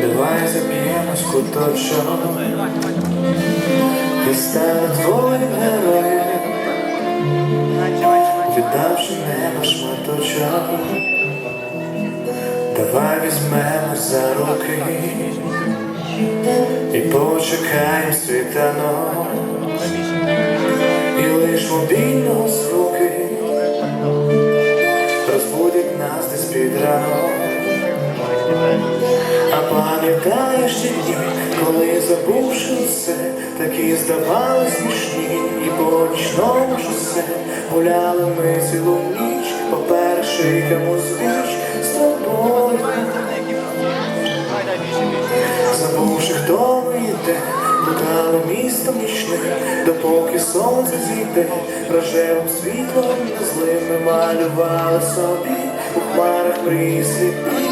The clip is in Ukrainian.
Давай заміємось куточок І стане твоїм героєм Віддавши небо шматочок Давай візьмемо за руки І почекаємо світанок І лиш мобільного з руки Розбудять нас десь під ранок. Пам'ятаєш ті дні, коли забувши все, такі здавали смішні, і по нічному шосе гуляли ми цілу ніч, по першикам узвіч з тобою, забувши, хто ми йде, блукали містом нічним, допоки сонце зійде, рожевим світлом незлим ми малювали собі у хмарах мрії сліпі.